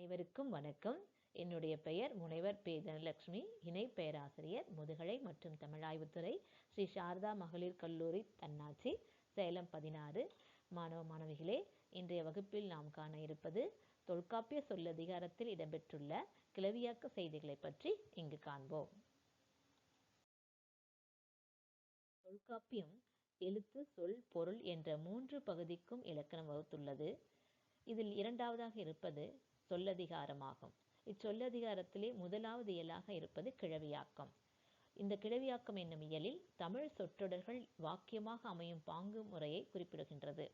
அனைவருக்கும் வணக்கம். என்னுடைய பெயர் முனைவர் பே. தனலட்சுமி. இணை பேராசிரியர் முதுகலை மற்றும் தமிழாய்வுத்துறை ஸ்ரீ சாரதா மகளிர் கல்லூரி தன்னாட்சி சேலம் பதினாறு. மாணவ மாணவிகளே இன்றைய வகுப்பில் நாம் காண இருப்பது தொல்காப்பிய சொல்லதிகாரத்தில் இடம்பெற்றுள்ள கிளவியாக்க செய்திகளை பற்றி இங்கு காண்போம். தொல்காப்பியம் எழுத்து சொல் பொருள் என்ற மூன்று பகுதிக்கும் இலக்கணம் வகுத்துள்ளது. இதில் இரண்டாவதாக இருப்பது சொல்லதிகாரமாகும். இச்சொல்லதிகாரத்திலே முதலாவது இயலாக இருப்பது கிழவியாக்கம். இந்த கிழவியாக்கம் என்னும் இயலில் தமிழ் சொற்றொடர்கள் வாக்கியமாக அமையும் பாங்கு முறையை குறிப்பிடுகின்றது.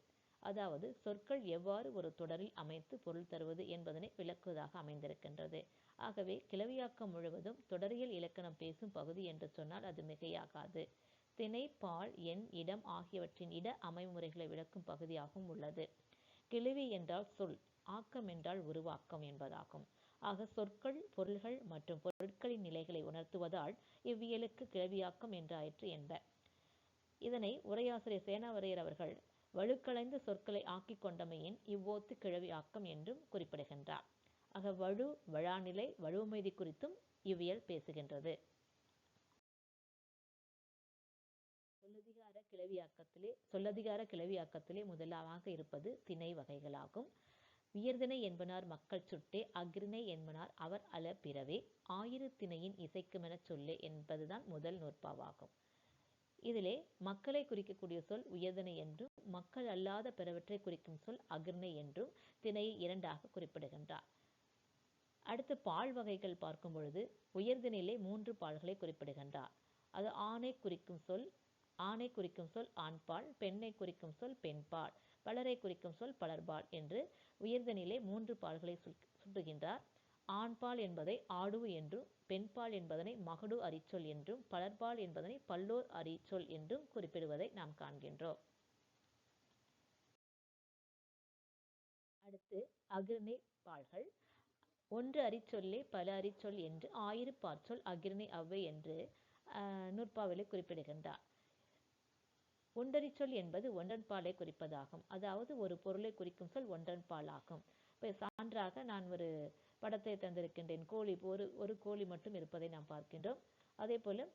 அதாவது சொற்கள் எவ்வாறு ஒரு தொடரில் அமைத்து பொருள் தருவது என்பதனை விளக்குவதாக அமைந்திருக்கின்றது. ஆகவே கிளவியாக்கம் முழுவதும் தொடரியல் இலக்கணம் பேசும் பகுதி என்று சொன்னால் அது மிகையாகாது. திணை பால் எண் இடம் ஆகியவற்றின் இட அமைமுறைகளை விளக்கும் பகுதியாகவும் உள்ளது. கிளவி என்றால் சொல். ஆக்கம் என்றால் உருவாக்கம் என்பதாகும். ஆக சொற்கள் பொருள்கள் மற்றும் பொருட்களின் நிலைகளை உணர்த்துவதால் இவ்வியலுக்கு கிளவியாக்கம் என்றாயிற்று என்ப. இதனை உரையாசிரியர் சேனாவரையர் அவர்கள் வலுக்களைந்த சொற்களை ஆக்கிக் கொண்டமையின் இவ்வோத்து கிழவியாக்கம் என்றும் குறிப்பிடுகின்றார். ஆக வலு வழாநிலை வலுமைதி குறித்தும் இவ்வியல் பேசுகின்றது. சொல்லதிகார கிளவியாக்கத்திலே சொல்லதிகார கிளவியாக்கத்திலே முதலாக இருப்பது திணை வகைகளாகும். உயர்திணை என்பனார் மக்கள் சுட்டே அக்ரிணை என்பனார் அவர் அல பிறவே ஆயிரு திணையின் இசைக்குமெனச் சொல்லே என்பதுதான் முதல் நூற்பாவாகும் இதிலே மக்களை குறிக்கக்கூடிய சொல் உயர்திணை என்றும் மக்கள் அல்லாத பிறவற்றை குறிக்கும் சொல் அகிர்ணை என்றும் திணையை இரண்டாக குறிப்பிடுகின்றார். அடுத்து பால் வகைகள் பார்க்கும் பொழுது உயர்திணையிலே மூன்று பால்களை குறிப்பிடுகின்றார். அது ஆணை குறிக்கும் சொல் ஆணை குறிக்கும் சொல் ஆண்பால் பெண்ணை குறிக்கும் சொல் பெண்பால். பலரை குறிக்கும் சொல் பலர்பால் என்று உயர்தனிலே மூன்று பால்களை சுட்டுகின்றார். ஆண்பால் என்பதை ஆடு என்றும் பெண்பால் என்பதனை மகடு அரிச்சொல் என்றும் பலர்பால் என்பதனை பல்லோர் அரிச்சொல் என்றும் குறிப்பிடுவதை நாம் காண்கின்றோம். அடுத்து அகிர்ணை பால்கள். ஒன்று அரிச்சொல்லே பல அரிச்சொல் என்று ஆயிரு பாற்சொல் அகிர்ணை அவ்வை என்று நூற்பாவிலே குறிப்பிடுகின்றார். ஒன்றரிச்சொல் என்பது ஒன்றன் பாலை குறிப்பதாகும். அதாவது ஒரு பொருளை குறிக்கும் சொல் ஒன்றன் பால் ஆகும் இப்போ சான்றாக நான் ஒரு படத்தை தந்திருக்கின்றேன். கோழி ஒரு ஒரு கோழி மட்டும் இருப்பதை நாம் பார்க்கின்றோம். அதே போல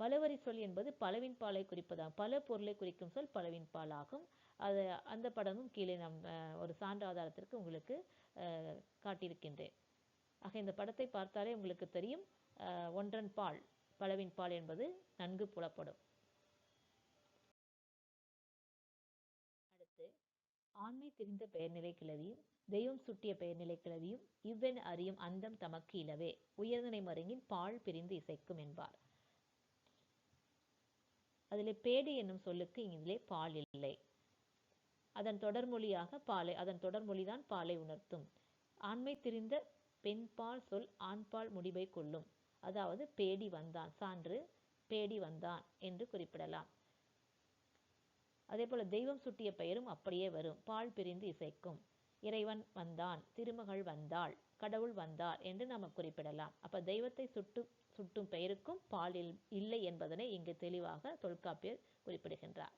பலவரி சொல் என்பது பலவின் பாலை குறிப்பதாகும். பல பொருளை குறிக்கும் சொல் பலவின் பால் ஆகும் அது அந்த படமும் கீழே நாம் ஒரு சான்று ஆதாரத்திற்கு உங்களுக்கு காட்டியிருக்கின்றேன். ஆக இந்த படத்தை பார்த்தாலே உங்களுக்கு தெரியும் ஒன்றன் பால் பலவின் பால் என்பது நன்கு புலப்படும். ஆண்மை தெரிந்த பெயர்நிலை கிளவியும் தெய்வம் சுட்டிய பெயர்நிலை கிளவியும் இவ்வென் அறியும் அந்தம் தமக்கு இலவே உயர்தனை மருங்கின் பால் பிரிந்து இசைக்கும் என்பார். அதில் பேடி என்னும் சொல்லுக்கு இதிலே பால் இல்லை. அதன் தொடர்மொழியாக பாலை அதன் தொடர்மொழிதான் பாலை உணர்த்தும். ஆண்மை தெரிந்த பெண் பால் சொல் ஆண்பால் முடிவை கொள்ளும். அதாவது பேடி வந்தான் சான்று பேடி வந்தான் என்று குறிப்பிடலாம். அதே போல தெய்வம் சுட்டிய பெயரும் அப்படியே வரும். பால் பிரிந்து இசைக்கும். இறைவன் வந்தான் திருமகள் வந்தாள் கடவுள் வந்தார் என்று நாம் குறிப்பிடலாம். அப்ப தெய்வத்தை சுட்டு சுட்டும் பெயருக்கும் பால் இல்லை என்பதனை இங்கு தெளிவாக தொல்காப்பியர் குறிப்பிடுகின்றார்.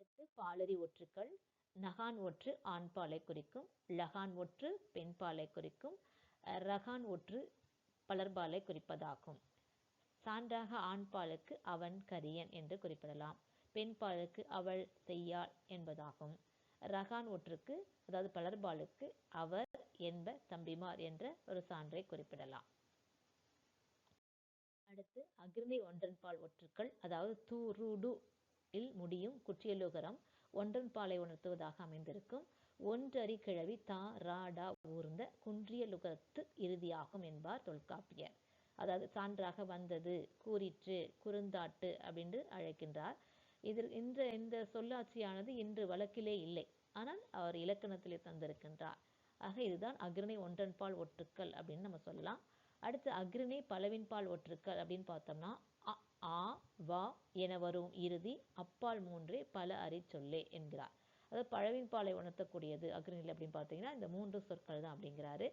அடுத்து பாலரி ஒற்றுக்கள். நகான் ஒற்று ஆண் பாலை குறிக்கும். லகான் ஒற்று பெண் பாலை குறிக்கும். ரகான் ஒற்று பலர்பாலை குறிப்பதாகும். சான்றாக ஆண்பாலுக்கு அவன் கரியன் என்று குறிப்பிடலாம். பெண்பாலுக்கு அவள் செய்யாள் என்பதாகும். ரகான் ஒற்றுக்கு அதாவது பலர்பாலுக்கு அவர் என்ப தம்பிமார் என்ற ஒரு சான்றை குறிப்பிடலாம். அடுத்து அகிர்ணி ஒன்றன்பால் ஒற்றுக்கள் அதாவது தூரூடு இல் முடியும் குற்றியலுகரம் ஒன்றன்பாலை உணர்த்துவதாக அமைந்திருக்கும். ஒன்றறி கிழவி தா ராடா ஊர்ந்த குன்றிய லுகரத்து இறுதியாகும் என்பார் தொல்காப்பியர். அதாவது சான்றாக வந்தது கூறிற்று குறுந்தாட்டு அப்படின்னு அழைக்கின்றார். இதில் இந்த இந்த சொல்லாட்சியானது இன்று வழக்கிலே இல்லை. ஆனால் அவர் இலக்கணத்திலே தந்திருக்கின்றார். ஆக இதுதான் அக்ரிணை ஒன்றன்பால் ஒற்றுக்கள் அப்படின்னு நம்ம சொல்லலாம். அடுத்து அக்ரிணை பலவின்பால் ஒற்றுக்கள் அப்படின்னு பார்த்தோம்னா ஆ வா என வரும் இறுதி அப்பால் மூன்றே பல அறி சொல்லே என்கிறார். அதாவது பழவின் பாலை உணர்த்தக்கூடியது அக்ரிணில் அப்படின்னு பார்த்தீங்கன்னா இந்த மூன்று சொற்கள் தான் அப்படிங்கிறாரு.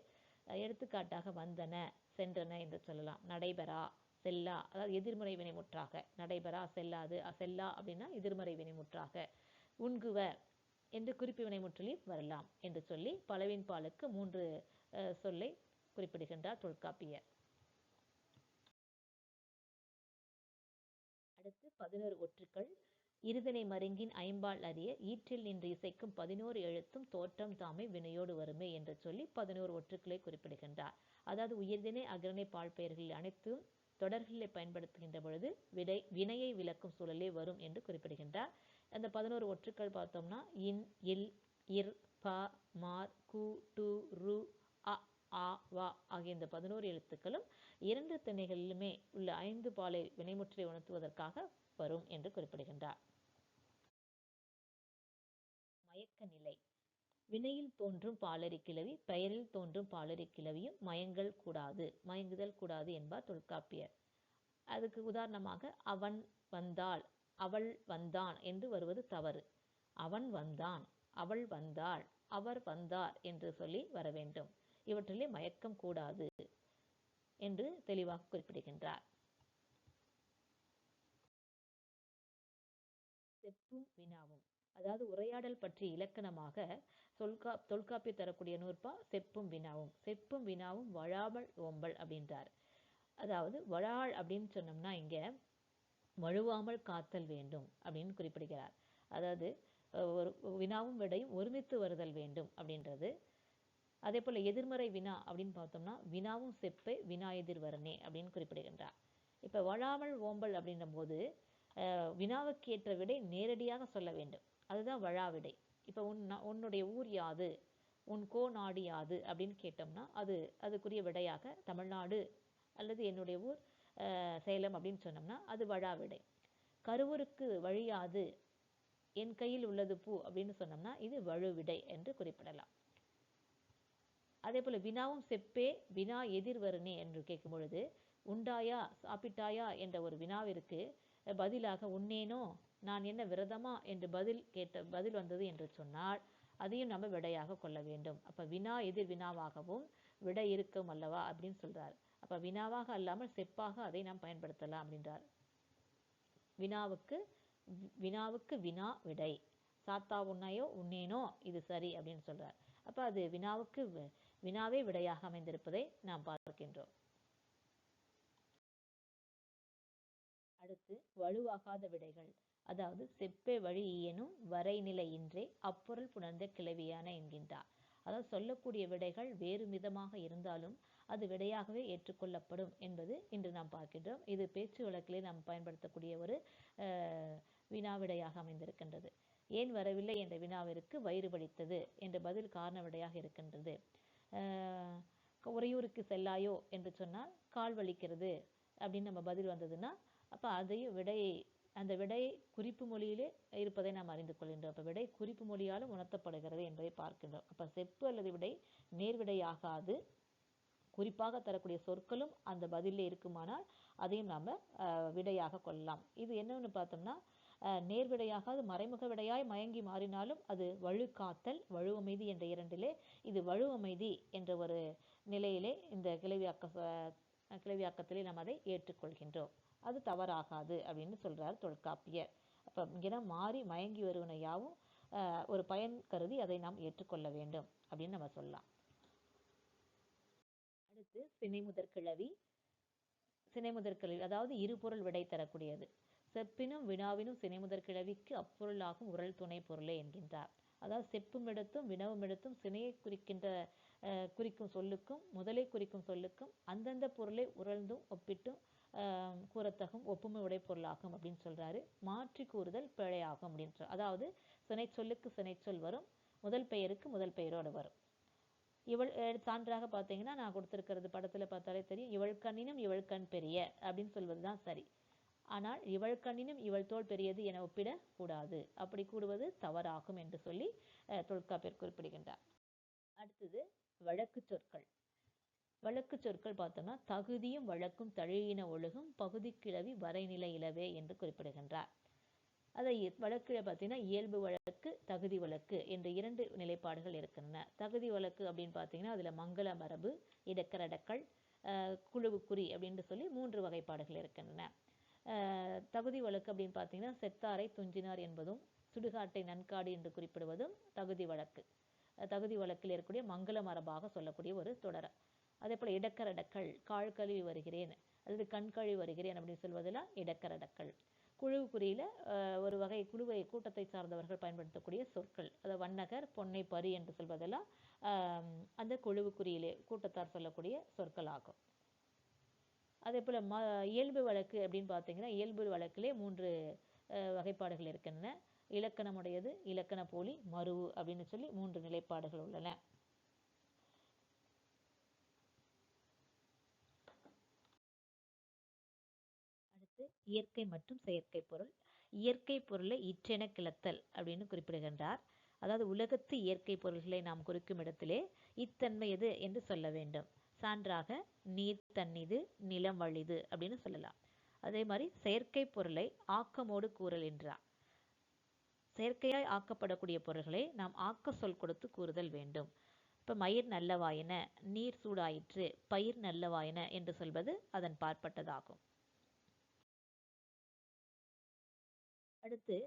எடுத்துக்காட்டாக வந்தன சென்றன என்று சொல்லலாம். நடைபெறா செல்லா அதாவது எதிர்மறை வினைமுற்றாக. நடைபெறா செல்லாது செல்லா அப்படின்னா எதிர்மறை வினைமுற்றாக. உண்குவ என்று குறிப்பு வினைமுற்றலில் வரலாம் என்று சொல்லி பலவின் பாலுக்கு மூன்று சொல்லை குறிப்பிடுகின்றார் தொல்காப்பியர். அடுத்து பதினோரு ஒற்றுக்கள். இருதனை மருங்கின் ஐம்பால் அறிய ஈற்றில் நின்று இசைக்கும் பதினோரு எழுத்தும் தோற்றம் தாமே வினையோடு வருமே என்று சொல்லி பதினோரு ஒற்றுக்களை குறிப்பிடுகின்றார். அதாவது உயிர்தினை அகரணை பால்பெயர்களில் அனைத்தும் தொடர்களை பயன்படுத்துகின்ற பொழுது விடை வினையை விளக்கும் சூழலே வரும் என்று குறிப்பிடுகின்றார். அந்த பதினோரு ஒற்றுக்கள் பார்த்தோம்னா இன் இல் இர் ப மார் கு டு ரு அ ஆ வா ஆகிய இந்த பதினோரு எழுத்துக்களும் இரண்டு திணைகளிலுமே உள்ள ஐந்து பாலை வினைமுற்றை உணர்த்துவதற்காக வரும் என்று குறிப்பிடுகின்றார். மயக்க நிலை வினையில் தோன்றும் பாலரி கிளவி பெயரில் தோன்றும் பாலரி கிளவியும் மயங்கல் கூடாது மயங்குதல் கூடாது என்பார் தொல்காப்பியர். அதுக்கு உதாரணமாக அவன் வந்தாள் அவள் வந்தான் என்று வருவது தவறு. அவன் வந்தான் அவள் வந்தாள் அவர் வந்தார் என்று சொல்லி வர வேண்டும். இவற்றிலே மயக்கம் கூடாது என்று தெளிவாக குறிப்பிடுகின்றார். செப்பும் வினாவும். அதாவது உரையாடல் பற்றி இலக்கணமாக தொல்கா தொல்காப்பி தரக்கூடிய நூற்பா செப்பும் வினாவும். செப்பும் வினாவும் வழாமல் ஓம்பல் அப்படின்றார். அதாவது வழாள் அப்படின்னு சொன்னோம்னா இங்க வழுவாமல் காத்தல் வேண்டும் அப்படின்னு குறிப்பிடுகிறார். அதாவது ஒரு வினாவும் விடையும் ஒருமித்து வருதல் வேண்டும் அப்படின்றது. அதே போல எதிர்மறை வினா அப்படின்னு பார்த்தோம்னா வினாவும் செப்பே வினா எதிர்வரனே அப்படின்னு குறிப்பிடுகின்றார். இப்ப வழாமல் ஓம்பல் அப்படின்ற போது வினாவுக்கு ஏற்ற விடை நேரடியாக சொல்ல வேண்டும். அதுதான் வழா விடை உன் உன்னுடைய ஊர் யாது? உன் கோ நாடு யாது? அப்படின்னு கேட்டோம்னா அது அதுக்குரிய விடையாக தமிழ்நாடு அல்லது என்னுடைய ஊர் சேலம் அப்படின்னு சொன்னோம்னா அது வழா விடை கருவூருக்கு வழியாது என் கையில் உள்ளது பூ அப்படின்னு சொன்னோம்னா இது வழு விடை என்று குறிப்பிடலாம். அதே போல வினாவும் செப்பே வினா எதிர்வருனே என்று கேட்கும் பொழுது உண்டாயா சாப்பிட்டாயா என்ற ஒரு வினாவிற்கு பதிலாக உண்ணேனோ நான் என்ன விரதமா? என்று பதில் கேட்ட பதில் வந்தது என்று சொன்னால் அதையும் நம்ம விடையாக கொள்ள வேண்டும். அப்ப வினா எதிர் வினாவாகவும் விடை இருக்கும் அல்லவா அப்படின்னு சொல்றார். அப்ப வினாவாக அல்லாமல் செப்பாக அதை நாம் பயன்படுத்தலாம் அப்படின்றார். வினாவுக்கு வினாவுக்கு வினா விடை. சாத்தா உன்னையோ உன்னேனோ இது சரி அப்படின்னு சொல்றார். அப்ப அது வினாவுக்கு வினாவே விடையாக அமைந்திருப்பதை நாம் பார்க்கின்றோம். அடுத்து வலுவாகாத விடைகள். அதாவது செப்பே வழி இயனும் வரைநிலை இன்றே அப்பொருள் புணர்ந்த கிளவியான என்கின்றார். அதாவது சொல்லக்கூடிய விடைகள் வேறு விதமாக இருந்தாலும் அது விடையாகவே ஏற்றுக்கொள்ளப்படும் என்பது இன்று நாம் பார்க்கின்றோம். இது பேச்சு வழக்கிலே நாம் பயன்படுத்தக்கூடிய ஒரு வினாவிடையாக அமைந்திருக்கின்றது. ஏன் வரவில்லை என்ற வினாவிற்கு வயிறு வலித்தது என்ற பதில் காரண விடையாக இருக்கின்றது. உறையூருக்கு செல்லாயோ என்று சொன்னால் கால் வலிக்கிறது அப்படின்னு நம்ம பதில் வந்ததுன்னா அப்போ அதையும் விடையை அந்த விடை குறிப்பு மொழியிலே இருப்பதை நாம் அறிந்து கொள்கின்றோம். அப்போ விடை குறிப்பு மொழியாலும் உணர்த்தப்படுகிறது என்பதை பார்க்கின்றோம். அப்போ செப்பு அல்லது விடை நேர்விடையாகாது. குறிப்பாக தரக்கூடிய சொற்களும் அந்த பதிலில் இருக்குமானால் அதையும் நாம் விடையாக கொள்ளலாம். இது என்னன்னு பார்த்தோம்னா நேர்விடையாகாது மறைமுக விடையாய் மயங்கி மாறினாலும் அது வழுக்காத்தல் வழுவமைதி என்ற இரண்டிலே இது வழுவமைதி என்ற ஒரு நிலையிலே இந்த கிளவியாக்க கிளவியாக்கத்திலே நாம் அதை ஏற்றுக்கொள்கின்றோம். அது தவறாகாது அப்படின்னு சொல்றார் தொல்காப்பியர். அப்போ இங்கே மாறி மயங்கி வருவன யாவும் ஒரு பயன் கருதி அதை நாம் ஏற்றுக்கொள்ள வேண்டும் அப்படின்னு நம்ம சொல்லலாம். அடுத்து சினை முதற்கிழவி சினை முதற்கிழவி அதாவது இருபொருள் விடை தரக்கூடியது. செப்பினும் வினாவினும் சினை முதற்கிழவிக்கு அப்பொருளாகும் உரல் துணை பொருளே என்கின்றார். அதாவது செப்பும் இடத்தும் வினவும் இடத்தும் சினையை குறிக்கின்ற குறிக்கும் சொல்லுக்கும் முதலை குறிக்கும் சொல்லுக்கும் அந்தந்த பொருளை உரழ்ந்தும் ஒப்பிட்டும் கூறத்தகும் ஒப்புமை உடை பொருளாகும் அப்படின்னு சொல்றாரு. மாற்றி கூறுதல் பிழையாகும் அப்படின்ற அதாவது சினை சொல்லுக்கு சினைச்சொல் வரும் முதல் பெயருக்கு முதல் பெயரோடு வரும். இவள் சான்றாக பார்த்தீங்கன்னா நான் கொடுத்துருக்கிறது படத்தில் பார்த்தாலே தெரியும் இவள் கண்ணினும் இவள் கண் பெரிய அப்படின்னு சொல்வது தான் சரி. ஆனால் இவள் கண்ணினும் இவள் தோல் பெரியது என ஒப்பிடக்கூடாது. அப்படி கூடுவது தவறாகும் என்று சொல்லி தொல்காப்பியர் குறிப்பிடுகின்றார். அடுத்தது வழக்கு சொற்கள். வழக்கு சொற்கள் பார்த்தோம்னா தகுதியும் வழக்கும் தழியின ஒழுகும் பகுதி கிளவி வரைநிலை இலவே என்று குறிப்பிடுகின்றார். அதை வழக்கில் பார்த்தீங்கன்னா இயல்பு வழக்கு தகுதி வழக்கு என்ற இரண்டு நிலைப்பாடுகள் இருக்கின்றன. தகுதி வழக்கு அப்படின்னு பார்த்தீங்கன்னா அதுல மங்கள மரபு இடக்கரடக்கள் குழுவுக்குறி அப்படின்னு சொல்லி மூன்று வகைப்பாடுகள் இருக்கின்றன. தகுதி வழக்கு அப்படின்னு பார்த்தீங்கன்னா செத்தாரை துஞ்சினார் என்பதும் சுடுகாட்டை நன்காடு என்று குறிப்பிடுவதும் தகுதி வழக்கு. தகுதி வழக்கில் இருக்கக்கூடிய மங்கள மரபாக சொல்லக்கூடிய ஒரு தொடர். அதே போல் இடக்கரடக்கள் கால் கழுவி வருகிறேன் அல்லது கண் கழுவி வருகிறேன் அப்படின்னு சொல்வதெல்லாம் இடக்கரடக்கள் குழு ஒரு வகை குழுவை கூட்டத்தை சார்ந்தவர்கள் பயன்படுத்தக்கூடிய சொற்கள் அதாவது வண்ணகர் பொன்னை பரி என்று சொல்வதெல்லாம் அந்த குழுவு குறியிலே கூட்டத்தார் சொல்லக்கூடிய சொற்கள் ஆகும் அதே போல் ம இயல்பு வழக்கு அப்படின்னு பார்த்தீங்கன்னா இயல்பு வழக்கிலே மூன்று வகைப்பாடுகள் இருக்கின்றன. இலக்கணமுடையது இலக்கண போலி மருவு அப்படின்னு சொல்லி மூன்று நிலைப்பாடுகள் உள்ளன. அடுத்து இயற்கை மற்றும் செயற்கை பொருள். இயற்கை பொருளை இற்றென கிளத்தல் அப்படின்னு குறிப்பிடுகின்றார். அதாவது உலகத்து இயற்கை பொருள்களை நாம் குறிக்கும் இடத்திலே இத்தன்மை எது என்று சொல்ல வேண்டும். சான்றாக நீர் தன்னிது நிலம் வழிது அப்படின்னு சொல்லலாம். அதே மாதிரி செயற்கை பொருளை ஆக்கமோடு கூறல் என்றார். செயற்கையாய் ஆக்கப்படக்கூடிய பொருள்களை நாம் ஆக்க சொல் கொடுத்து கூறுதல் வேண்டும். இப்ப மயிர் நல்லவாயின நீர் சூடாயிற்று பயிர் நல்லவாயின என்று சொல்வது அதன் பார்ப்பட்டதாகும். அடுத்து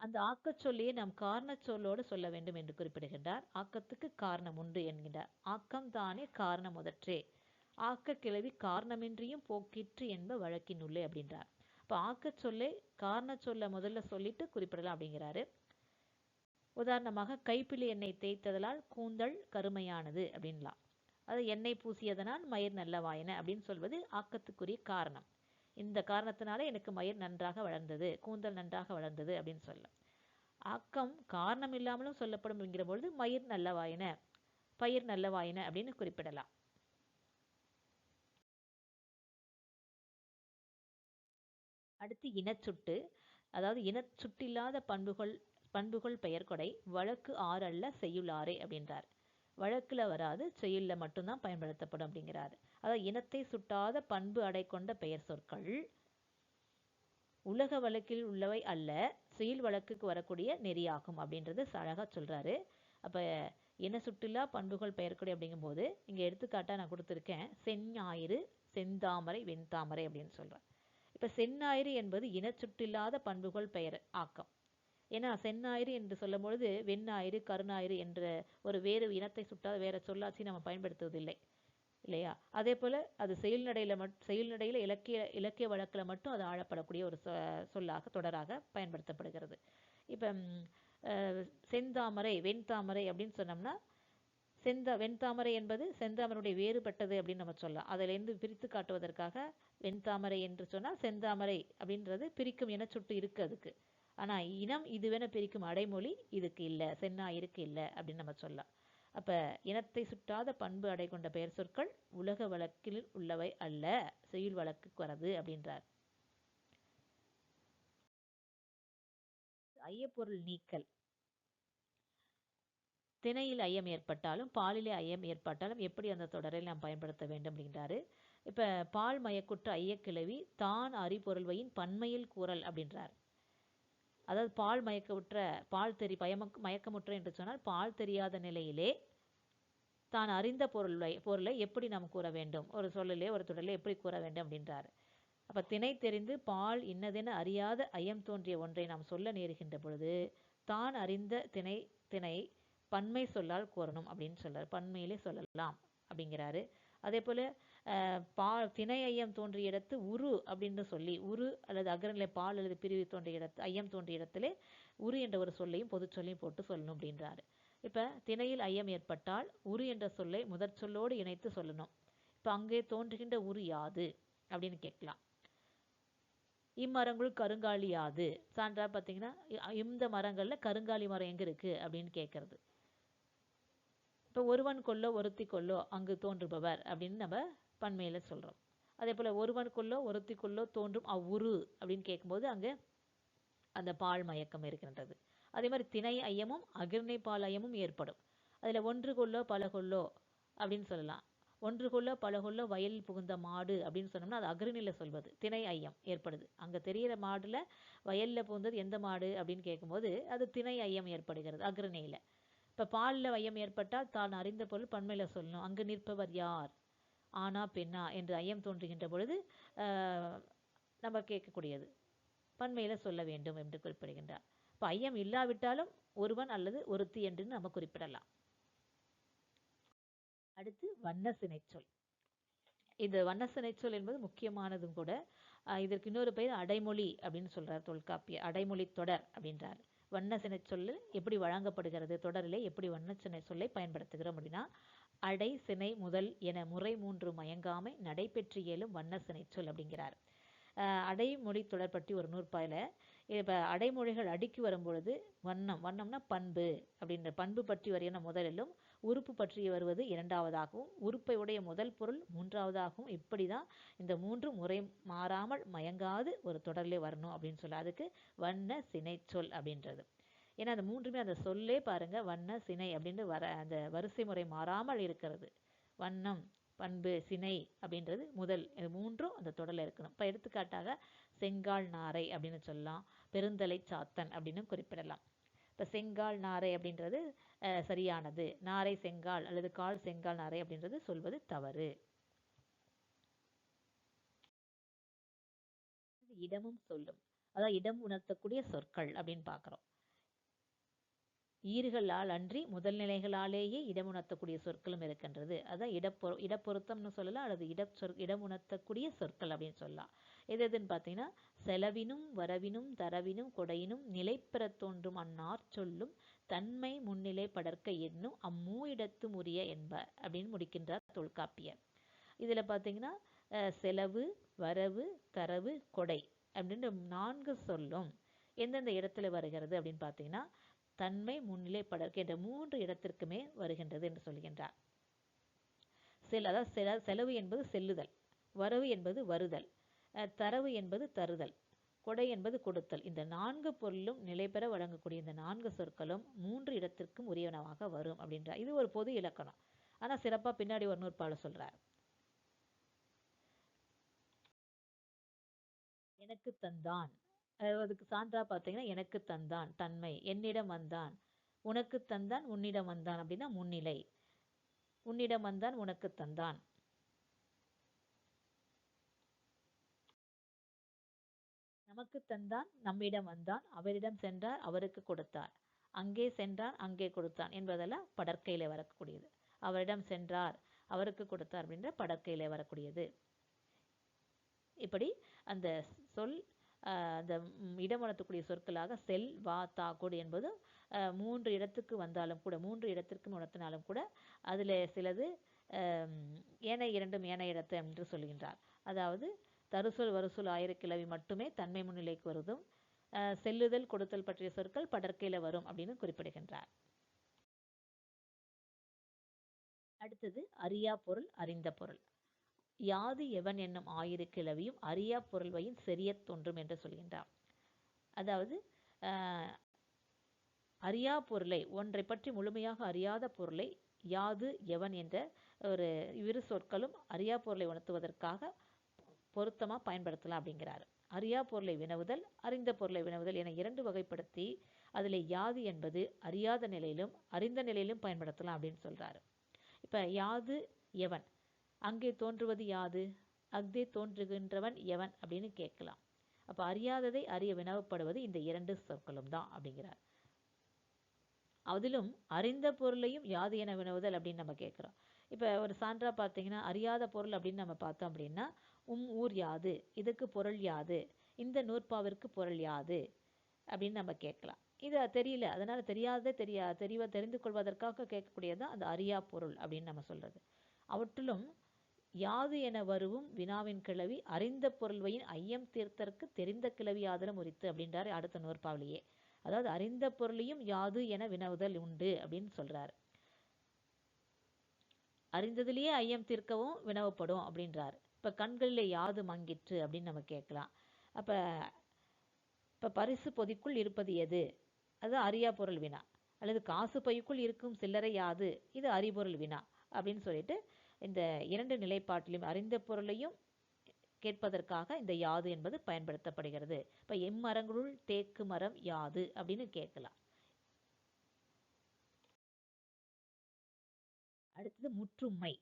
அந்த ஆக்கச் சொல்லியை நாம் காரணச் சொல்லோடு சொல்ல வேண்டும் என்று குறிப்பிடுகின்றார். ஆக்கத்துக்கு காரணம் உண்டு என்கின்றார். ஆக்கம் தானே காரணம் முதற்றே. ஆக்க கிளவி காரணமின்றியும் போக்கிற்று என்ப வழக்கின் உள்ளே அப்படின்றார். அப்ப ஆக்கச் சொல்லை காரண சொல்ல முதல்ல சொல்லிட்டு குறிப்பிடலாம் அப்படிங்கிறாரு. உதாரணமாக கைப்பிலி எண்ணெய் தேய்த்ததலால் கூந்தல் கருமையானது அப்படின்லாம். அது எண்ணெய் பூசியதனால் மயிர் நல்லவாயின அப்படின்னு சொல்வது ஆக்கத்துக்குரிய காரணம். இந்த காரணத்தினால எனக்கு மயிர் நன்றாக வளர்ந்தது கூந்தல் நன்றாக வளர்ந்தது அப்படின்னு சொல்லலாம் ஆக்கம் காரணம் இல்லாமலும் சொல்லப்படும் என்கிற பொழுது மயிர் நல்லவாயின பயிர் நல்லவாயின அப்படின்னு குறிப்பிடலாம். அடுத்து இனச்சுட்டு அதாவது இனச்சுட்டில்லாத பண்புகள் பண்புகள் பெயர் கொடை வழக்கு ஆறல்ல செய்யுளாரே அப்படின்றார். வழக்கில் வராது செயலில் மட்டும்தான் பயன்படுத்தப்படும் அப்படிங்கிறாரு. அதாவது இனத்தை சுட்டாத பண்பு அடை கொண்ட பெயர் சொற்கள் உலக வழக்கில் உள்ளவை அல்ல செயல் வழக்குக்கு வரக்கூடிய நெறியாகும் அப்படின்றது அழகாக சொல்கிறாரு அப்போ இன சுட்டில்லா பண்புகள் பெயர்கொடை அப்படிங்கும்போது இங்கே எடுத்துக்காட்டாக நான் கொடுத்துருக்கேன் செஞ்ஞாயிறு செந்தாமரை வெண்தாமரை அப்படின்னு சொல்கிறேன் இப்போ செந்நாயிறு என்பது இனச்சுட்டில்லாத பண்புகள் பெயர் ஆக்கம். ஏன்னா செந்நாயிறு என்று சொல்லும் பொழுது வெண்ணாயிறு கருணாயிறு என்ற ஒரு வேறு இனத்தை சுட்டாத வேற சொல்லாச்சு நம்ம பயன்படுத்துவதில்லை இல்லையா? அதே போல அது செயல்நடையில மட் செயல்நடையில இலக்கிய இலக்கிய வழக்கில் மட்டும் அது ஆழப்படக்கூடிய ஒரு சொ சொல்லாக தொடராக பயன்படுத்தப்படுகிறது. இப்போ செந்தாமரை வெண்தாமரை அப்படின்னு சொன்னோம்னா செந்தா வெண்தாமரை என்பது செந்தாமரையுடைய வேறுபட்டது அப்படின்னு நம்ம சொல்லலாம். அதிலிருந்து பிரித்து காட்டுவதற்காக வெண்தாமரை என்று சொன்னால் செந்தாமரை அப்படின்றது பிரிக்கும் என சுட்டு இருக்கு அதுக்கு. ஆனால் இனம் இதுவென பிரிக்கும் அடைமொழி இதுக்கு இல்லை சென்னா இருக்கு இல்லை அப்படின்னு நம்ம சொல்லலாம். அப்போ இனத்தை சுட்டாத பண்பு அடை கொண்ட பெயர் சொற்கள் உலக வழக்கில் உள்ளவை அல்ல செய்யுள் வழக்குக்கு வரது அப்படின்றார். ஐயப்பொருள் நீக்கல். திணையில் ஐயம் ஏற்பட்டாலும் பாலிலே ஐயம் ஏற்பட்டாலும் எப்படி அந்த தொடரை நாம் பயன்படுத்த வேண்டும் அப்படின்றாரு. இப்போ பால் மயக்குற்ற ஐயக்கிழவி தான் அறிபொருள்வையின் பன்மையில் கூறல் அப்படின்றார். அதாவது பால் மயக்கமுற்ற பால் தெரி பயமக் மயக்கமுற்ற என்று சொன்னால் பால் தெரியாத நிலையிலே தான் அறிந்த பொருளை பொருளை எப்படி நாம் கூற வேண்டும்? ஒரு சொல்லிலே ஒரு தொடரிலே எப்படி கூற வேண்டும் அப்படின்றார். அப்போ திணை தெரிந்து பால் இன்னதென அறியாத ஐயம் தோன்றிய ஒன்றை நாம் சொல்ல நேருகின்ற பொழுது தான் அறிந்த திணை திணை பன்மை சொல்லால் கூறணும் அப்படின்னு சொல்றார். பன்மையிலே சொல்லலாம் அப்படிங்கிறாரு. அதே போல பா திணை ஐயம் தோன்றிய இடத்து உரு அப்படின்னு சொல்லி உரு அல்லது அகரநிலை பால் அல்லது பிரிவு தோன்றிய இடத்து ஐயம் தோன்றிய இடத்திலே உரு என்ற ஒரு சொல்லையும் பொது சொல்லையும் போட்டு சொல்லணும் அப்படின்றாரு. இப்போ திணையில் ஐயம் ஏற்பட்டால் உரு என்ற சொல்லை முதற் சொல்லோடு இணைத்து சொல்லணும். இப்போ அங்கே தோன்றுகின்ற உரு யாது அப்படின்னு கேட்கலாம். இம்மரங்களுள் கருங்காலி யாது? சான்றா பார்த்தீங்கன்னா இந்த மரங்களில் கருங்காலி மரம் எங்கே இருக்கு அப்படின்னு கேட்கறது. இப்போ ஒருவன் கொல்லோ ஒருத்தி கொல்லோ அங்கு தோன்றுபவர் அப்படின்னு நம்ம பன்மையில் சொல்கிறோம் அதே போல் ஒருவனுக்குள்ளோ ஒருத்திக்குள்ளோ தோன்றும் அவ்வுரு அப்படின்னு கேட்கும்போது அங்கே அந்த பால் மயக்கம் இருக்கின்றது. அதே மாதிரி திணை ஐயமும் அகிர்ணை பால் ஐயமும் ஏற்படும். அதில் ஒன்று கொள்ளோ பல கொள்ளோ அப்படின்னு சொல்லலாம். ஒன்று கொல்லோ பல கொல்லோ வயல் புகுந்த மாடு அப்படின்னு சொன்னோம்னா அது அகிர்ணில சொல்வது திணை ஐயம் ஏற்படுது. அங்கே தெரியிற மாடில் வயலில் புகுந்தது எந்த மாடு அப்படின்னு கேட்கும்போது அது திணை ஐயம் ஏற்படுகிறது அகிர்ணையில. இப்போ பாலில் ஐயம் ஏற்பட்டால் தான் அறிந்த பொருள் பண்மையில் சொல்லணும். அங்கு நிற்பவர் யார்? ஆனா பெண்ணா என்று ஐயம் தோன்றுகின்ற பொழுது நம்ம கேட்கக்கூடியது. பன்மையில் சொல்ல வேண்டும் என்று குறிப்பிடுகின்றார். இப்போ ஐயம் இல்லாவிட்டாலும் ஒருவன் அல்லது ஒருத்தி என்று நம்ம குறிப்பிடலாம். அடுத்து வண்ண சினைச்சொல் இந்த வண்ண சினைச்சொல் என்பது முக்கியமானதும் கூட இதற்கு இன்னொரு பெயர் அடைமொழி அப்படின்னு சொல்றார் தொல்காப்பிய. அடைமொழி தொடர் அப்படின்றார். வண்ண சினைச்சொல்லு எப்படி வழங்கப்படுகிறது தொடரிலே எப்படி வண்ண சினை சொல்லை பயன்படுத்துகிறோம் அப்படின்னா அடை சினை முதல் என முறை மூன்று மயங்காமை நடைபெற்று இயலும் வண்ண சினைச்சொல் அப்படிங்கிறார். அடைமொழி தொடர் பற்றி ஒரு நூற்பாயில் இப்போ அடைமொழிகள் அடுக்கி வரும்பொழுது வண்ணம் வண்ணம்னா பண்பு அப்படின்ற பண்பு பற்றி வரையான முதலிலும் உறுப்பு பற்றி வருவது இரண்டாவதாகவும் உறுப்பை உடைய முதல் பொருள் மூன்றாவதாகவும் இப்படி தான் இந்த மூன்று முறை மாறாமல் மயங்காது ஒரு தொடரிலே வரணும் அப்படின்னு சொல்ல அதுக்கு வண்ண சினைச்சொல் அப்படின்றது. ஏன்னா அது மூன்றுமே அந்த சொல்லே பாருங்க வண்ண சினை அப்படின்னு வர அந்த வரிசை முறை மாறாமல் இருக்கிறது. வண்ணம் பண்பு சினை அப்படின்றது முதல். இது மூன்றும் அந்த தொடரில் இருக்கணும். இப்போ எடுத்துக்காட்டாக செங்கால் நாரை அப்படின்னு சொல்லலாம். பெருந்தலை சாத்தன் அப்படின்னு குறிப்பிடலாம். இப்போ செங்கால் நாரை அப்படின்றது சரியானது. நாரை செங்கால் அல்லது கால் செங்கால் நாரை அப்படின்றது சொல்வது தவறு. இடமும் சொல்லும். அதாவது இடம் உணர்த்தக்கூடிய சொற்கள் அப்படின்னு பார்க்குறோம் ஈறுகளால் அன்றி முதல் நிலைகளாலேயே உணர்த்தக்கூடிய சொற்களும் இருக்கின்றது. அதான் இடப்பொரு இடப்பொருத்தம்னு சொல்லலாம் அல்லது இட சொற் இடமுணர்த்தக்கூடிய சொற்கள் அப்படின்னு சொல்லலாம். எது எதுன்னு பார்த்தீங்கன்னா செலவினும் வரவினும் தரவினும் கொடையினும் நிலைப்பெறத் தோன்றும் அந்நாற் சொல்லும் தன்மை முன்னிலை படர்க்க என்னும் அம்மூ இடத்தும் உரிய என்ப அப்படின்னு முடிக்கின்றார் தொல்காப்பியர். இதில் பார்த்தீங்கன்னா அஹ், செலவு வரவு தரவு கொடை அப்படின்ற நான்கு சொல்லும் எந்தெந்த இடத்துல வருகிறது அப்படின்னு பார்த்தீங்கன்னா தன்மை முன்னிலை என்ற மூன்று இடத்திற்குமே வருகின்றது என்று சொல்கின்றார். செல் அதாவது செல செலவு என்பது செல்லுதல் வரவு என்பது வருதல் தரவு என்பது தருதல் கொடை என்பது கொடுத்தல். இந்த நான்கு பொருளும் நிலைபெற வழங்கக்கூடிய இந்த நான்கு சொற்களும் மூன்று இடத்திற்கும் உரியனவாக வரும் அப்படின்றார். இது ஒரு பொது இலக்கணம். ஆனால் சிறப்பாக பின்னாடி ஒரு நூற்பாளர் சொல்றார். எனக்கு தந்தான். அதுக்கு சான்றா பார்த்தீங்கன்னா எனக்கு தந்தான் தன்மை என்னிடம் வந்தான். உனக்கு தந்தான் உன்னிடம் வந்தான் அப்படின்னா முன்னிலை. உன்னிடம் வந்தான் உனக்கு தந்தான். நமக்கு தந்தான் நம்மிடம் வந்தான் அவரிடம் சென்றார் அவருக்கு கொடுத்தார். அங்கே சென்றான் அங்கே கொடுத்தான் என்பதெல்லாம் படற்கையிலே வரக்கூடியது. அவரிடம் சென்றார் அவருக்கு கொடுத்தார் அப்படின்ற படற்கையில வரக்கூடியது. இப்படி அந்த சொல் அந்த இடம் வளர்த்தக்கூடிய சொற்களாக செல் வா தா கொடு என்பது மூன்று இடத்துக்கு வந்தாலும் கூட மூன்று இடத்திற்கு உணர்த்தினாலும் கூட அதில் சிலது ஏனை இரண்டும் ஏனை இடத்து என்று சொல்கின்றார். அதாவது தருசொல் வருசொல் ஆயிரக்கிழவி மட்டுமே தன்மை முன்னிலைக்கு வருதும் செல்லுதல் கொடுத்தல் பற்றிய சொற்கள் படற்கையில் வரும் அப்படின்னு குறிப்பிடுகின்றார். அடுத்தது அறியா பொருள் அறிந்த பொருள். யாது எவன் என்னும் ஆயிரு கிளவியும் அரியா பொருள்வையும் செறியத் தோன்றும் என்று சொல்கின்றார். அதாவது ஆஹ், அறியா பொருளை ஒன்றை பற்றி முழுமையாக அறியாத பொருளை யாது எவன் என்ற ஒரு இரு சொற்களும் அறியா பொருளை உணர்த்துவதற்காக பொருத்தமாக பயன்படுத்தலாம் அப்படிங்கிறார். அறியா பொருளை வினவுதல் அறிந்த பொருளை வினவுதல் என இரண்டு வகைப்படுத்தி அதில் யாது என்பது அறியாத நிலையிலும் அறிந்த நிலையிலும் பயன்படுத்தலாம் அப்படின்னு சொல்கிறாரு இப்போ யாது எவன்? அங்கே தோன்றுவது யாது? அஃதே தோன்றுகின்றவன் எவன்? அப்படின்னு கேட்கலாம். அப்போ அறியாததை அறிய வினவப்படுவது இந்த இரண்டு சொற்களும் தான் அப்படிங்கிறார். அதிலும் அறிந்த பொருளையும் யாது என வினவுதல் அப்படின்னு நம்ம கேட்குறோம். இப்போ ஒரு சான்றாக பார்த்தீங்கன்னா அறியாத பொருள் அப்படின்னு நம்ம பார்த்தோம் அப்படின்னா உம் ஊர் யாது? இதுக்கு பொருள் யாது? இந்த நூற்பாவிற்கு பொருள் யாது? அப்படின்னு நம்ம கேட்கலாம். இது தெரியல. அதனால தெரியாததே தெரியா தெரிவ தெரிந்து கொள்வதற்காக கேட்கக்கூடியது அந்த அறியா பொருள் அப்படின்னு நம்ம சொல்றது. அவற்றிலும் யாது என வருவும் வினாவின் கிளவி அறிந்த பொருள்வையின் ஐயம் தீர்த்தற்கு தெரிந்த கிளவி ஆதலும் உரித்து அப்படின்றாரு அடுத்த நூற்பாவிலேயே அதாவது அறிந்த பொருளையும் யாது என வினவுதல் உண்டு அப்படின்னு சொல்றாரு. அறிந்ததிலேயே ஐயம் தீர்க்கவும் வினவப்படும் அப்படின்றாரு. இப்ப கண்களிலே யாது மங்கிற்று அப்படின்னு நம்ம கேட்கலாம். அப்ப இப்ப பரிசு பொதிக்குள் இருப்பது எது? அது அறியா பொருள் வினா. அல்லது காசு பைக்குள் இருக்கும் சில்லறை யாது இது அறிபொருள் வினா அப்படின்னு சொல்லிட்டு இந்த இரண்டு நிலைப்பாட்டிலும் அறிந்த பொருளையும் கேட்பதற்காக இந்த யாது என்பது பயன்படுத்தப்படுகிறது. இப்ப எம்மரங்களுள் தேக்கு மரம் யாது அப்படின்னு கேட்கலாம். அடுத்தது முற்றுமை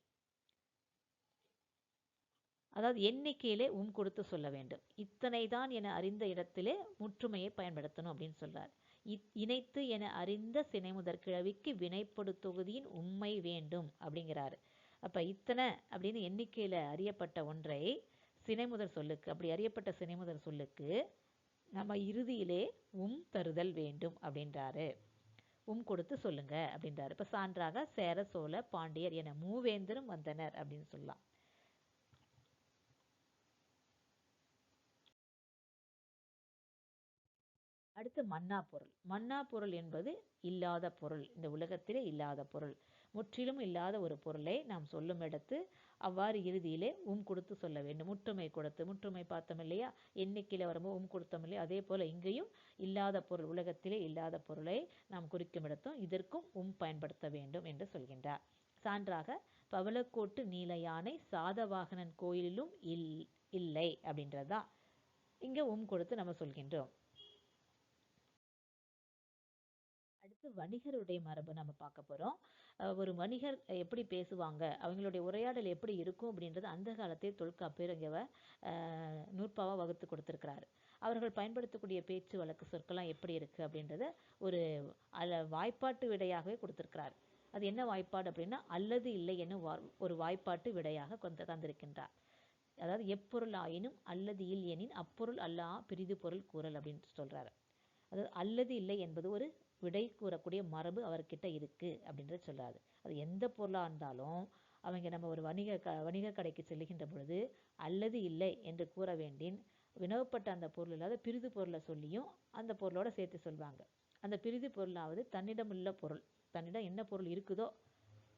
அதாவது எண்ணிக்கையிலே உம் கொடுத்து சொல்ல வேண்டும். இத்தனை தான் என அறிந்த இடத்திலே முற்றுமையை பயன்படுத்தணும் அப்படின்னு சொல்றார். இணைத்து என அறிந்த சினைமுதற் கிழவிக்கு வினைப்படு தொகுதியின் உண்மை வேண்டும் அப்படிங்கிறாரு. அப்ப இத்தனை அப்படின்னு எண்ணிக்கையில அறியப்பட்ட ஒன்றை சினைமுதற் சொல்லுக்கு அப்படி அறியப்பட்ட சினைமுதற் சொல்லுக்கு நம்ம இறுதியிலே உம் தருதல் வேண்டும் அப்படின்றாரு. உம் கொடுத்து சொல்லுங்க அப்படின்றாரு. இப்ப சான்றாக சேர சோழ பாண்டியர் என மூவேந்தரும் வந்தனர் அப்படின்னு சொல்லலாம். அடுத்து மன்னா பொருள். மன்னா பொருள் என்பது இல்லாத பொருள். இந்த உலகத்திலே இல்லாத பொருள். முற்றிலும் இல்லாத ஒரு பொருளை நாம் சொல்லும் இடத்து அவ்வாறு இறுதியிலே உம் கொடுத்து சொல்ல வேண்டும். முற்றுமை கொடுத்து முற்றுமை பார்த்தோம் இல்லையா? எண்ணிக்கையில் வரும்போது உம் கொடுத்தோம் இல்லையா? அதே போல இங்கேயும் இல்லாத பொருள் உலகத்திலே இல்லாத பொருளை நாம் குறிக்கும் இடத்தும் இதற்கும் உம் பயன்படுத்த வேண்டும் என்று சொல்கின்றார். சான்றாக பவளக்கோட்டு நீல யானை சாதவாகனன் கோயிலிலும் இல் இல்லை அப்படின்றதுதான் இங்க உம் கொடுத்து நம்ம சொல்கின்றோம். அடுத்து வணிகருடைய மரபு நம்ம பார்க்க போறோம். ஒரு வணிகர் எப்படி பேசுவாங்க? அவங்களுடைய உரையாடல் எப்படி இருக்கும் அப்படின்றது அந்த காலத்தில் தொல்காப்பியர் நூற்பாவாக வகுத்து கொடுத்திருக்கிறாரு. அவர்கள் பயன்படுத்தக்கூடிய பேச்சு வழக்கு சொற்கள்லாம் எப்படி இருக்குது அப்படின்றத ஒரு அல வாய்ப்பாட்டு விடையாகவே கொடுத்துருக்கிறார். அது என்ன வாய்ப்பாடு அப்படின்னா அல்லது இல்லை என்னும் வா- ஒரு வாய்ப்பாட்டு விடையாக கொண்டு தந்திருக்கின்றார். அதாவது எப்பொருள் ஆயினும் அல்லது இல் எனின் அப்பொருள் அல்லா பிரிது பொருள் கூறல் அப்படின்னு சொல்கிறாரு அதாவது அல்லது இல்லை என்பது ஒரு விடை கூறக்கூடிய மரபு அவர்கிட்ட இருக்குது அப்படின்றத சொல்லாது அது எந்த பொருளாக இருந்தாலும் அவங்க நம்ம ஒரு வணிக க வணிக கடைக்கு செல்லுகின்ற பொழுது அல்லது இல்லை என்று கூற வேண்டின் வினவப்பட்ட அந்த பொருள் இல்லாத பிரிது பொருளை சொல்லியும் அந்த பொருளோட சேர்த்து சொல்வாங்க. அந்த பிரிது பொருளாவது தன்னிடம் உள்ள பொருள் தன்னிடம் என்ன பொருள் இருக்குதோ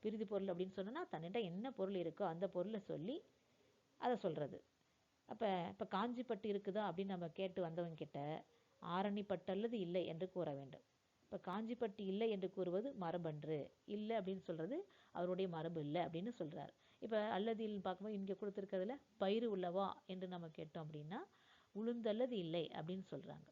பிரிது பொருள் அப்படின்னு சொன்னோன்னா தன்னிடம் என்ன பொருள் இருக்கோ அந்த பொருளை சொல்லி அதை சொல்கிறது அப்போ இப்போ காஞ்சிப்பட்டு இருக்குதா அப்படின்னு நம்ம கேட்டு வந்தவங்க கிட்ட ஆரணிப்பட்டு அல்லது இல்லை என்று கூற வேண்டும். இப்போ காஞ்சிப்பட்டு இல்லை என்று கூறுவது மரபன்று. இல்லை அப்படின்னு சொல்றது அவருடைய மரபு இல்லை அப்படின்னு சொல்றாரு. இப்போ அல்லதில் பார்க்கும்போது இங்கே கொடுத்துருக்கிறதுல பயிறு உள்ளவா என்று நம்ம கேட்டோம் அப்படின்னா உளுந்தல்லது இல்லை அப்படின்னு சொல்றாங்க.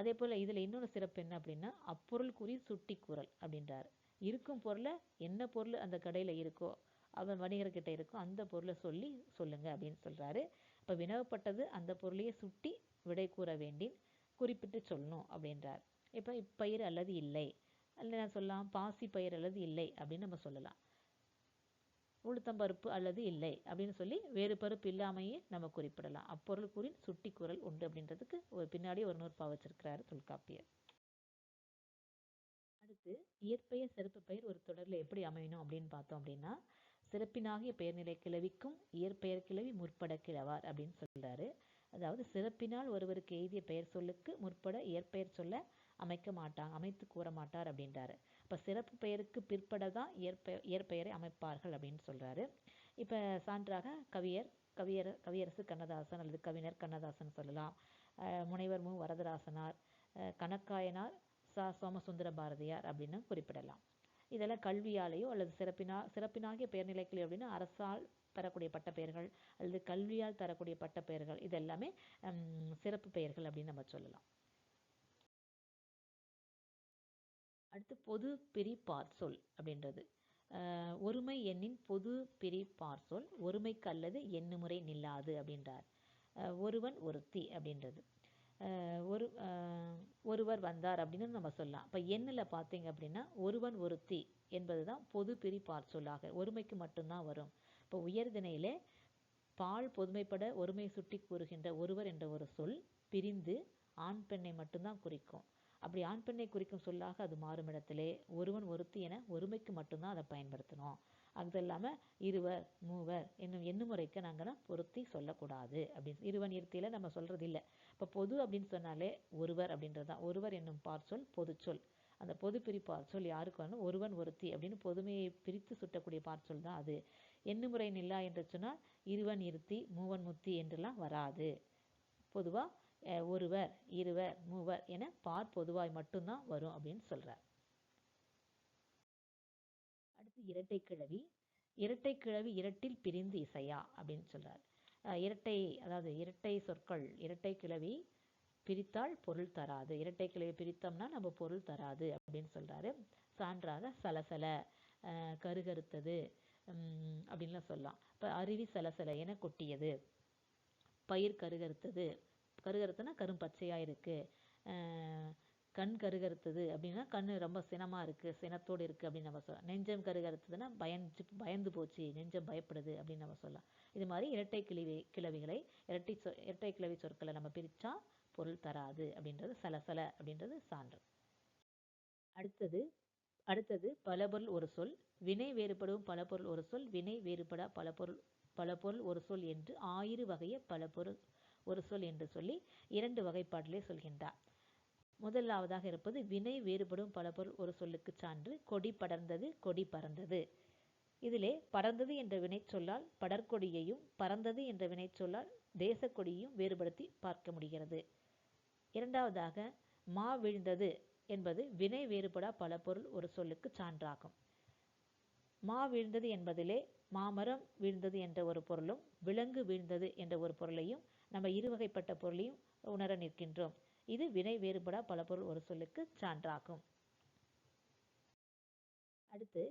அதே போல் இதில் இன்னொரு சிறப்பு என்ன அப்படின்னா அப்பொருள் கூறி சுட்டி கூறல் அப்படின்றாரு. இருக்கும் பொருளை என்ன பொருள் அந்த கடையில் இருக்கோ அவன் வணிகர்கிட்ட இருக்கோ அந்த பொருளை சொல்லி சொல்லுங்க அப்படின்னு சொல்றாரு. இப்போ வினவப்பட்டது அந்த பொருளையே சுட்டி விடை கூற வேண்டி குறிப்பிட்டு சொல்லணும் அப்படின்றார். இப்ப இப்பயிர் அல்லது இல்லை. அல்லது நான் சொல்லலாம் பாசி பயிர் அல்லது இல்லை அப்படின்னு நம்ம சொல்லலாம். உளுத்தம்பருப்பு அல்லது இல்லை அப்படின்னு சொல்லி வேறு பருப்பு இல்லாமையே நம்ம குறிப்பிடலாம். அப்பொருள் கூறின் சுட்டி குரல் உண்டு அப்படின்றதுக்கு ஒரு பின்னாடி ஒரு நூற்பா வச்சிருக்கிறாரு தொல்காப்பியர். அடுத்து இயற்பெயர் சிறப்பு பெயர் ஒரு தொடர்ல எப்படி அமையணும் அப்படின்னு பார்த்தோம் அப்படின்னா சிறப்பினாகிய பெயர்நிலை கிளவிக்கும் இயற்பெயர் கிளவி முற்பட கிழவார் அப்படின்னு சொல்றாரு. அதாவது சிறப்பினால் ஒருவருக்கு எழுதிய பெயர் சொல்லுக்கு முற்பட இயற்பெயர் சொல்ல அமைக்க மாட்டாங்க அமைத்து கூற மாட்டார் அப்படின்றாரு. அப்ப சிறப்பு பெயருக்கு பிற்பட தான் இயற்பெ இயற்பெயரை அமைப்பார்கள் அப்படின்னு சொல்றாரு. இப்ப சான்றாக கவியர் கவியர் கவியரசு கண்ணதாசன் அல்லது கவிஞர் கண்ணதாசன் சொல்லலாம். அஹ் முனைவர் மு. வரதராசனார் அஹ் கணக்காயனார் சா. சோமசுந்தர பாரதியார் அப்படின்னு குறிப்பிடலாம். இதெல்லாம் கல்வியாலேயோ அல்லது சிறப்பினா சிறப்பினாகிய பெயர்நிலைக்கிளை அப்படின்னா அரசால் தரக்கூடிய பட்ட பெயர்கள் அல்லது கல்வியால் தரக்கூடிய பட்ட பெயர்கள் இதெல்லாமே ஹம், சிறப்பு பெயர்கள் அப்படின்னு நம்ம சொல்லலாம். அடுத்து பொது பிரிப்பார் சொல் அப்படின்றது ஒருமை எண்ணின் பொது பிரிப்பார் சொல் ஒருமைக்கு அல்லது எண்ணுமுறை நில்லாது அப்படின்றார். ஒருவன் ஒருத்தி அப்படின்றது. ஒரு ஒருவர் வந்தார் அப்படின்னு நம்ம சொல்லலாம். இப்போ எண்ணில் பார்த்தீங்க அப்படின்னா ஒருவன் ஒருத்தி என்பது தான் பொது பிரி சொல்லாக ஒருமைக்கு மட்டும்தான் வரும். இப்போ உயர்திணையிலே பால் பொதுமைப்பட ஒருமை சுட்டி கூறுகின்ற ஒருவர் என்ற ஒரு சொல் பிரிந்து ஆண் பெண்ணை மட்டும்தான் குறிக்கும். அப்படி ஆண் பெண்ணை குறிக்கும் சொல்லாக அது மாறும் இடத்திலே. ஒருவன் ஒருத்தி என ஒருமைக்கு மட்டும்தான் அதை பயன்படுத்தணும். அது இல்லாமல் இருவர் மூவர் என்னும் எண்ணுமுறைக்கு நாங்கெல்லாம் பொருத்தி சொல்லக்கூடாது அப்படின்னு. இருவன் இருத்தியில நம்ம சொல்றது இல்லை. இப்போ பொது அப்படின்னு சொன்னாலே ஒருவர் அப்படின்றதுதான். ஒருவர் என்னும் பார்சொல் பொதுச்சொல் அந்த பொது பிரிப்பார் சொல் யாருக்கு வரணும்? ஒருவன் ஒருத்தி அப்படின்னு பொதுமையை பிரித்து சுட்டக்கூடிய பார்சொல் தான் அது. எண்ணுமுறை நில்லா என்று சொன்னால் இருவன் இருத்தி மூவன் முத்தி என்றெல்லாம் வராது. பொதுவாக ஒருவர் இருவர் மூவர் என பார் பொதுவாய் மட்டும்தான் வரும் அப்படின்னு சொல்றார். அடுத்து இரட்டை கிழவி. இரட்டை கிழவி இரட்டில் பிரிந்து இசையா அப்படின்னு சொல்றார். இரட்டை அதாவது இரட்டை சொற்கள் இரட்டை கிழவி பிரித்தால் பொருள் தராது. இரட்டை கிழவி பிரித்தோம்னா நம்ம பொருள் தராது அப்படின்னு சொல்றாரு. சான்றாக சலசல அஹ், கருகருத்தது உம், அப்படின்லாம் சொல்லலாம். இப்ப அருவி சலசல என கொட்டியது. பயிர் கருகருத்தது கருகருத்துனா கரும் பச்சையா இருக்கு. கண் கருகருத்தது அப்படின்னா கண் ரொம்ப சினமாக இருக்குது சினத்தோடு இருக்குது அப்படின்னு நம்ம சொல்லலாம். நெஞ்சம் கருகருத்ததுன்னா பயந்து பயந்து போச்சு நெஞ்சம் பயப்படுது அப்படின்னு நம்ம சொல்லலாம். இது மாதிரி இரட்டை கிளவி கிளவிகளை இரட்டை சொ இரட்டை கிளவி சொற்களை நம்ம பிரித்தா பொருள் தராது அப்படின்றது சலசல அப்படின்றது சான்று. அடுத்தது அடுத்தது பலபொருள் ஒரு சொல் வினை வேறுபடும் பலபொருள் ஒரு சொல் வினை வேறுபடா பலபொருள் பலபொருள் ஒரு சொல் என்று ஆயிரு வகைய பலபொருள் ஒரு சொல் என்று சொல்லி இரண்டு வகைப்பாட்டிலே சொல்கின்றார். முதலாவதாக இருப்பது வினை வேறுபடும் பலபொருள் ஒரு சொல்லுக்கு சான்று கொடி படர்ந்தது கொடி பறந்தது. இதிலே பறந்தது என்ற வினை சொல்லால் படற்கொடியையும் பறந்தது என்ற வினை சொல்லால் தேசக்கொடியையும் வேறுபடுத்தி பார்க்க முடிகிறது. இரண்டாவதாக மா விழுந்தது என்பது வினை வேறுபடா பல பொருள் ஒரு சொல்லுக்கு சான்றாகும். மா வீழ்ந்தது என்பதிலே மாமரம் வீழ்ந்தது என்ற ஒரு பொருளும் விலங்கு வீழ்ந்தது என்ற ஒரு பொருளையும் நம்ம இருவகைப்பட்ட பொருளையும் உணர நிற்கின்றோம். இது வினை வேறுபடா பல பொருள் ஒரு சொல்லுக்கு சான்றாகும். அடுத்து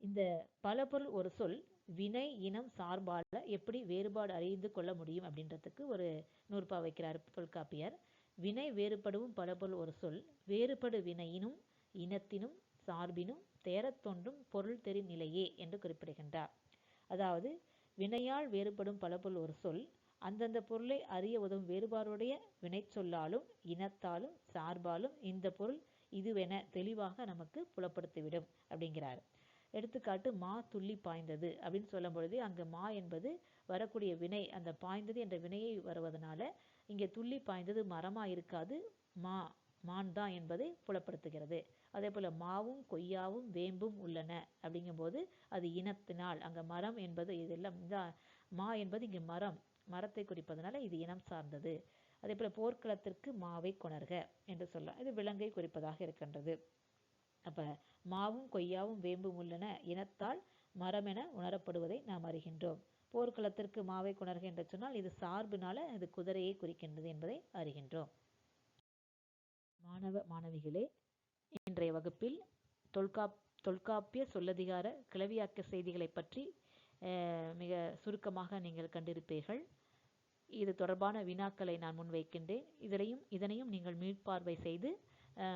இந்த பல பொருள் ஒரு சொல் வினை இனம் சார்பால எப்படி வேறுபாடு அறிந்து கொள்ள முடியும் அப்படின்றதுக்கு ஒரு நூற்பா வைக்கிறார் தொல்காப்பியர். வினை வேறுபடவும் பலபொருள் ஒரு சொல் வேறுபடு வினையினும் இனத்தினும் சார்பினும் தேரத் தோன்றும் பொருள் தெரி நிலையே என்று குறிப்பிடுகின்றார். அதாவது வினையால் வேறுபடும் பலபொருள் ஒரு சொல் அந்தந்த பொருளை அறிய உதவும் வேறுபாடுடைய வினைச்சொல்லாலும் இனத்தாலும் சார்பாலும் இந்த பொருள் இதுவென தெளிவாக நமக்கு புலப்படுத்திவிடும் அப்படிங்கிறார். எடுத்துக்காட்டு மா துள்ளி பாய்ந்தது அப்படின்னு சொல்லும் பொழுது அங்கு மா என்பது வரக்கூடிய வினை அந்த பாய்ந்தது என்ற வினையை வருவதனால இங்கே துள்ளி பாய்ந்தது மரமா இருக்காது மா மான் தான் என்பதை புலப்படுத்துகிறது. அதே போல மாவும் கொய்யாவும் வேம்பும் உள்ளன அப்படிங்கும்போது அது இனத்தினால் அங்க மரம் என்பது இதெல்லாம் இந்த மா என்பது இங்கு மரம். மரத்தை குறிப்பதனால இது இனம் சார்ந்தது. அதே போல போர்க்களத்திற்கு மாவை கொணர்க என்று சொல்லலாம் இது விலங்கை குறிப்பதாக இருக்கின்றது. அப்ப மாவும் கொய்யாவும் வேம்பும் உள்ளன. இனத்தால் மரம் என உணரப்படுவதை நாம் அறிகின்றோம். போர்க்களத்திற்கு மாவை கொணர்க என்று சொன்னால் இது சார்பினால இது குதிரையை குறிக்கின்றது என்பதை அறிகின்றோம். மாணவ மாணவிகளே இன்றைய வகுப்பில் தொல்காப் தொல்காப்பிய சொல்லதிகார கிளவியாக்க செய்திகளை பற்றி மிக சுருக்கமாக நீங்கள் கண்டிருப்பீர்கள். இது தொடர்பான வினாக்களை நான் முன்வைக்கின்றேன். இதனையும் இதனையும் நீங்கள் மீட்பார்வை செய்து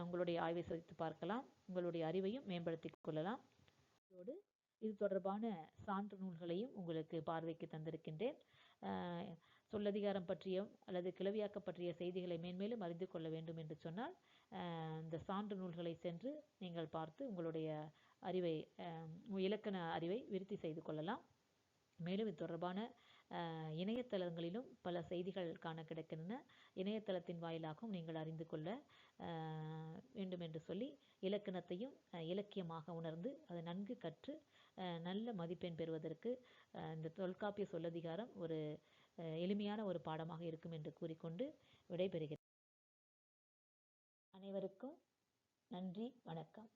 உங்களுடைய ஆய்வை சோதித்து பார்க்கலாம். உங்களுடைய அறிவையும் மேம்படுத்திக் கொள்ளலாம். இது தொடர்பான சான்று நூல்களையும் உங்களுக்கு பார்வைக்கு தந்திருக்கின்றேன். சொல்லதிகாரம் பற்றியும் அல்லது கிளவியாக்க பற்றிய செய்திகளை மேன்மேலும் அறிந்து கொள்ள வேண்டும் என்று சொன்னால் இந்த சான்று நூல்களை சென்று நீங்கள் பார்த்து உங்களுடைய அறிவை இலக்கண அறிவை விருத்தி செய்து கொள்ளலாம். மேலும் இது தொடர்பான இணையதளங்களிலும் பல செய்திகள் காண கிடைக்கின்றன இணையதளத்தின் வாயிலாகவும் நீங்கள் அறிந்து கொள்ள வேண்டும் என்று சொல்லி இலக்கணத்தையும் இலக்கியமாக உணர்ந்து அதை நன்கு கற்று நல்ல மதிப்பெண் பெறுவதற்கு இந்த தொல்காப்பிய சொல்லதிகாரம் ஒரு எளிமையான ஒரு பாடமாக இருக்கும் என்று கூறிக்கொண்டு விடைபெறுகிறேன். அனைவருக்கும் நன்றி வணக்கம்.